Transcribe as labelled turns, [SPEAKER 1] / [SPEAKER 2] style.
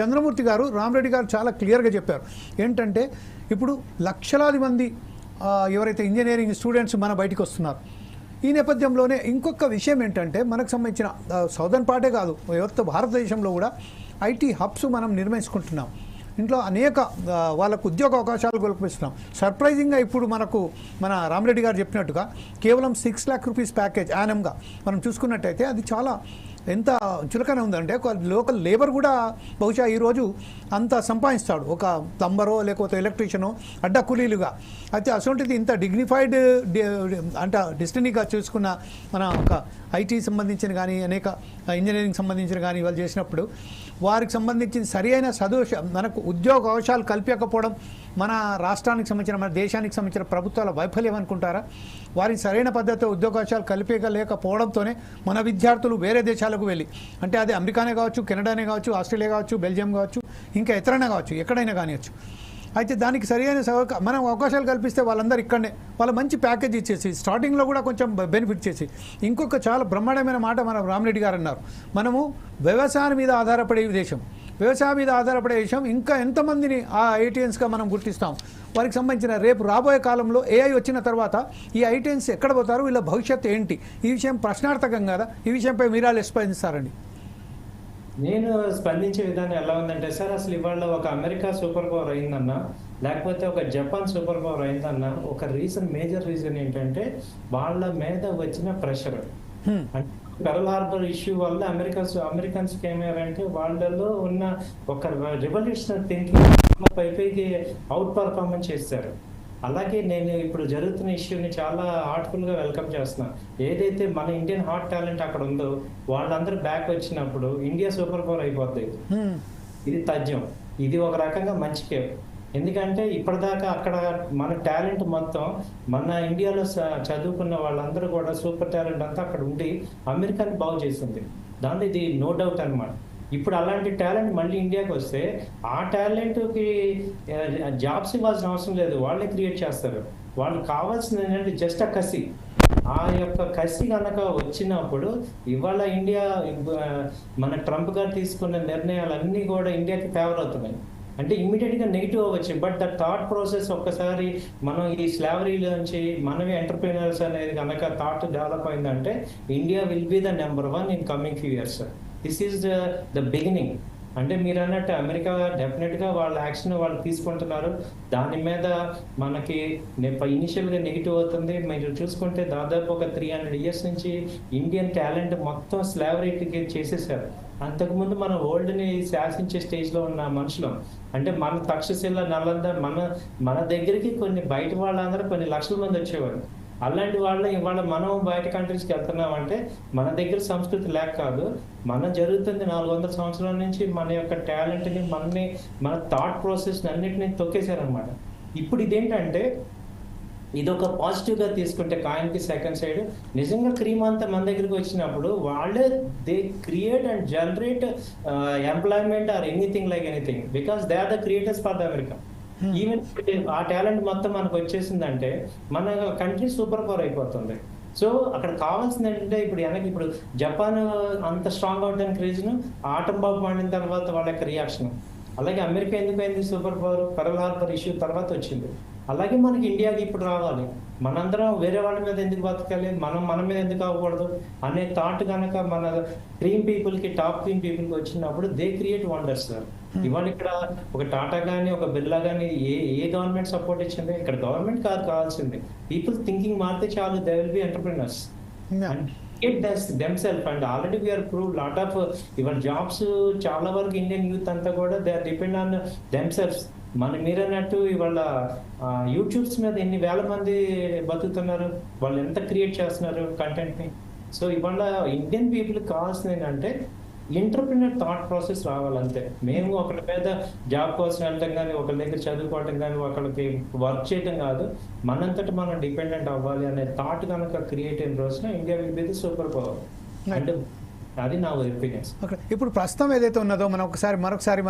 [SPEAKER 1] చంద్రమూర్తి గారు రామరెడ్డి గారు చాలా క్లియర్గా చెప్పారు. ఏంటంటే ఇప్పుడు లక్షలాది మంది ఎవరైతే ఇంజనీరింగ్ స్టూడెంట్స్ మన బయటికి వస్తున్నారు. ఈ నేపథ్యంలోనే ఇంకొక విషయం ఏంటంటే మనకు సంబంధించిన సౌదర్న్ పార్టే కాదు యావత్ భారతదేశంలో కూడా ఐటీ హబ్స్ మనం నిర్మించుకుంటున్నాం. ఇంట్లో అనేక వాళ్ళకు ఉద్యోగ అవకాశాలు కల్పిస్తున్నాం. సర్ప్రైజింగ్గా ఇప్పుడు మనకు మన రామరెడ్డి గారు చెప్పినట్టుగా కేవలం సిక్స్ ల్యాక్ రూపీస్ ప్యాకేజ్ యానంగా మనం చూసుకున్నట్టయితే అది చాలా ఎంత చులకన ఉందంటే ఒక లోకల్ లేబర్ కూడా బహుశా ఈరోజు అంత సంపాదిస్తాడు. ఒక ప్లంబరో లేకపోతే ఎలక్ట్రీషియనో అడ్డ కూలీలుగా. అయితే అటువంటిది ఇంత డిగ్నిఫైడ్ అంటే డిస్టినీగా చూసుకున్న మన ఒక ఐటీ సంబంధించిన కానీ అనేక ఇంజనీరింగ్ సంబంధించిన కానీ వాళ్ళు చేసినప్పుడు వారికి సంబంధించిన సరి అయిన సదోష మనకు ఉద్యోగ అవకాశాలు కల్పించకపోవడం మన రాష్ట్రానికి సంబంధించిన మన దేశానికి సంబంధించిన ప్రభుత్వాల వైఫల్యం అనుకుంటారా? వారికి సరైన పద్ధతిలో ఉద్యోగావకాశాలు కల్పించలేకపోవడంతోనే మన విద్యార్థులు వేరే దేశాలకు వెళ్ళి అంటే అది అమెరికానే కావచ్చు కెనడానే కావచ్చు ఆస్ట్రేలియా కావచ్చు బెల్జియం కావచ్చు ఇంకా ఎతరైనా కావచ్చు ఎక్కడైనా కానివచ్చు అయితే దానికి సరైన మనం అవకాశాలు కల్పిస్తే వాళ్ళందరూ ఇక్కడనే వాళ్ళ మంచి ప్యాకేజ్ ఇచ్చేసి స్టార్టింగ్లో కూడా కొంచెం బెనిఫిట్ చేసి ఇంకొక చాలా బ్రహ్మాండమైన మాట మన రామరెడ్డి గారు అన్నారు. మనము వ్యవసాయం మీద ఆధారపడే దేశం. వ్యవసాయం మీద ఆధారపడే దేశం ఇంకా ఎంతమందిని ఆ ఐటీఎన్స్గా మనం గుర్తిస్తాం? వారికి సంబంధించిన రేపు రాబోయే కాలంలో ఏఐ వచ్చిన తర్వాత ఈ ఐటీఎన్స్ ఎక్కడ పోతారు? వీళ్ళ భవిష్యత్తు ఏంటి? ఈ విషయం ప్రశ్నార్థకం కదా? ఈ విషయంపై మీరాలు స్పందిస్తారండి?
[SPEAKER 2] నేను స్పందించే విధానం ఎలా ఉందంటే సార్ అసలు ఇవాళ ఒక అమెరికా సూపర్ పవర్ అయిందన్నా లేకపోతే ఒక జపాన్ సూపర్ పవర్ అయిందన్నా ఒక రీజన్ మేజర్ రీజన్ ఏంటంటే వాళ్ళ మీద వచ్చిన ప్రెషర్. అంటే పెరల్ హార్బర్ ఇష్యూ వల్ల అమెరికన్స్ అమెరికన్స్ ఏమయ్యారంటే వాళ్ళలో ఉన్న ఒక రివల్యూషనరీ థింకింగ్ పైపైకి అవుట్ పర్ఫార్మెన్స్ చేస్తారు అలాగే నేను ఇప్పుడు జరుగుతున్న ఇష్యూని చాలా హార్ట్ఫుల్గా వెల్కమ్ చేస్తున్నాను ఏదైతే మన ఇండియన్ హాట్ టాలెంట్ అక్కడ ఉందో వాళ్ళందరూ బ్యాక్ వచ్చినప్పుడు ఇండియా సూపర్ పవర్ అయిపోద్ది. ఇది తథ్యం. ఇది ఒక రకంగా మంచి కేప్. ఎందుకంటే ఇప్పటిదాకా అక్కడ మన టాలెంట్ మొత్తం మన ఇండియాలో చదువుకున్న వాళ్ళందరూ కూడా సూపర్ టాలెంట్ అంతా అక్కడ ఉండి అమెరికాని బాగు చేసింది. దాంట్లో ఇది నో డౌట్ అనమాట ఇప్పుడు అలాంటి టాలెంట్ మళ్ళీ ఇండియాకి వస్తే ఆ టాలెంట్కి జాబ్స్ ఇవ్వాల్సిన అవసరం లేదు. వాళ్ళే క్రియేట్ చేస్తారు. వాళ్ళకి కావాల్సింది ఏంటంటే జస్ట్ ఆ కసి. ఆ యొక్క కసి కనుక వచ్చినప్పుడు ఇవాళ ఇండియా మన ట్రంప్ గారు తీసుకున్న నిర్ణయాలన్నీ కూడా ఇండియాకి ఫేవర్ అవుతున్నాయి. అంటే ఇమీడియట్గా నెగిటివ్ అవ్వచ్చు. బట్ ద థాట్ ప్రాసెస్ ఒక్కసారి మనం ఈ స్లావరీలోంచి మనమే ఎంటర్ప్రీనర్స్ అనేది కనుక థాట్ డెవలప్ అయిందంటే India will be the number one in coming few years this is the the beginning అంటే మీరు అన్నట్టు అమెరికా డెఫినెట్గా వాళ్ళ యాక్షన్ వాళ్ళు తీసుకుంటున్నారు. దాని మీద మనకి ఇనిషియల్గా నెగిటివ్ అవుతుంది. మీరు చూసుకుంటే దాదాపు ఒక త్రీ హండ్రెడ్ ఇయర్స్ నుంచి ఇండియన్ టాలెంట్ మొత్తం స్లావరీకి చేసేసారు. అంతకుముందు మన ఓల్డ్ని శాసించే స్టేజ్లో ఉన్న మనుషులు. అంటే మన తక్షశిల నలంద మన మన దగ్గరికి కొన్ని బయట వాళ్ళందరూ కొన్ని లక్షల మంది వచ్చేవారు. అలాంటి వాళ్ళ ఇవాళ మనం బయట కంట్రీస్కి వెళ్తున్నాం అంటే మన దగ్గర సంస్కృతి లేక కాదు. మన జరుగుతుంది నాలుగు వందల సంవత్సరాల నుంచి మన యొక్క టాలెంట్ని మనని మన థాట్ ప్రాసెస్ని అన్నిటిని తొక్కేశారనమాట ఇప్పుడు ఇదేంటంటే ఇది ఒక పాజిటివ్గా తీసుకుంటే కాయిన్కి సెకండ్ సైడ్. నిజంగా క్రీమ్ అంతా మన దగ్గరికి వచ్చినప్పుడు వాళ్ళే they create and generate employment or anything like anything. Because they are the creators for the America. Even ఆ టాలెంట్ మొత్తం మనకు వచ్చేసిందంటే మన కంట్రీ సూపర్ పవర్ అయిపోతుంది. సో అక్కడ కావాల్సింది ఏంటంటే ఇప్పుడు వెనక్కి ఇప్పుడు జపాన్ అంత స్ట్రాంగ్ అవడానికి రీజన్ ఆటం బాంబు మాడిన తర్వాత వాళ్ళ యొక్క రియాక్షన్ అలాగే అమెరికా ఎందుకు అయింది super power? Pearl Harbor issue తర్వాత వచ్చింది. అలాగే మనకి ఇండియాకి ఇప్పుడు రావాలి. మనందరం వేరే వాళ్ళ మీద ఎందుకు బతకాలి? మనం మన మీద ఎందుకు అవ్వకూడదు? అనే థాట్ కనుక మన క్రీమ్ పీపుల్కి టాప్ క్రీమ్ పీపుల్కి వచ్చినప్పుడు దే క్రియేట్ వండర్స్ సార్. ఇవాళ ఇక్కడ ఒక టాటా గానీ ఒక బిర్లా గానీ ఏ ఏ గవర్నమెంట్ సపోర్ట్ ఇచ్చింది? ఇక్కడ గవర్నమెంట్ కాదు కావాల్సింది. పీపుల్ థింకింగ్ మారితే చాలు they will be entrepreneurs. It does themself and already we are prove lot of ever jobs చాలా వరకు ఇండియన్ యూత్ అంతా కూడా they are depend on themselves మన మీరన్నట్టు ఇవాళ యూట్యూబ్స్ మీద ఎన్ని వేల మంది బతుకుతున్నారు వాళ్ళు ఎంత క్రియేట్ చేస్తున్నారు కంటెంట్ని సో ఇవాళ ఇండియన్ పీపుల్ కావాల్సింది ఏంటంటే ఎంటర్ప్రినర్ థాట్ ప్రాసెస్ రావాలంతే. మేము ఒకరి మీద జాబ్ కోసం వెళ్ళడం కానీ ఒకరి దగ్గర చదువుకోవటం కానీ ఒకరికి వర్క్ చేయడం కాదు. మనంతట మనం డిపెండెంట్ అవ్వాలి అనే థాట్ కనుక క్రియేట్ అయిన రోజున India will be the super power and అది నా ఒపీనియన్స్
[SPEAKER 1] ఇప్పుడు ప్రస్తుతం ఏదైతే ఉన్నదో మనం ఒకసారి మరొకసారి